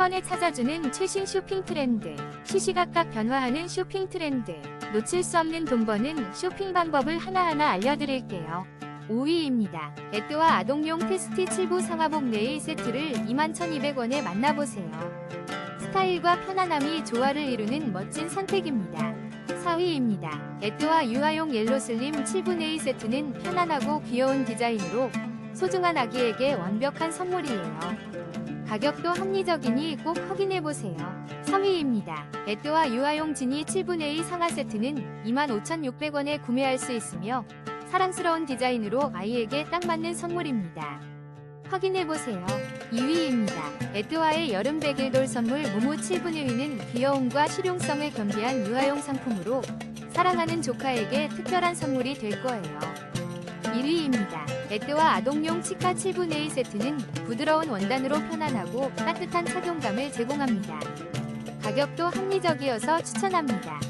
번에 찾아주는 최신 쇼핑 트렌드. 시시각각 변화하는 쇼핑 트렌드. 놓칠 수 없는 돈 버는 쇼핑 방법을 하나하나 알려드릴게요. 5위입니다. 에뜨와 아동용 테스티 7부 상하복 네일 세트를 21,200원에 만나보세요. 스타일과 편안함이 조화를 이루는 멋진 선택입니다. 4위입니다. 에뜨와 유아용 옐로 슬림 7부 네일 세트는 편안하고 귀여운 디자인으로 소중한 아기에게 완벽한 선물이에요. 가격도 합리적이니 꼭 확인해보세요. 3위입니다. 에뜨와 유아용 지니 7분의 1 상하 세트는 25,600원에 구매할 수 있으며 사랑스러운 디자인으로 아이에게 딱 맞는 선물입니다. 확인해보세요. 2위입니다. 에뜨와의 여름 백일돌 선물 모모 7분의 1는 귀여움과 실용성을 겸비한 유아용 상품으로 사랑하는 조카에게 특별한 선물이 될 거예요. 1위입니다. 에뜨와 아동용 치카 7분의 1 세트는 부드러운 원단으로 편안하고 따뜻한 착용감을 제공합니다. 가격도 합리적이어서 추천합니다.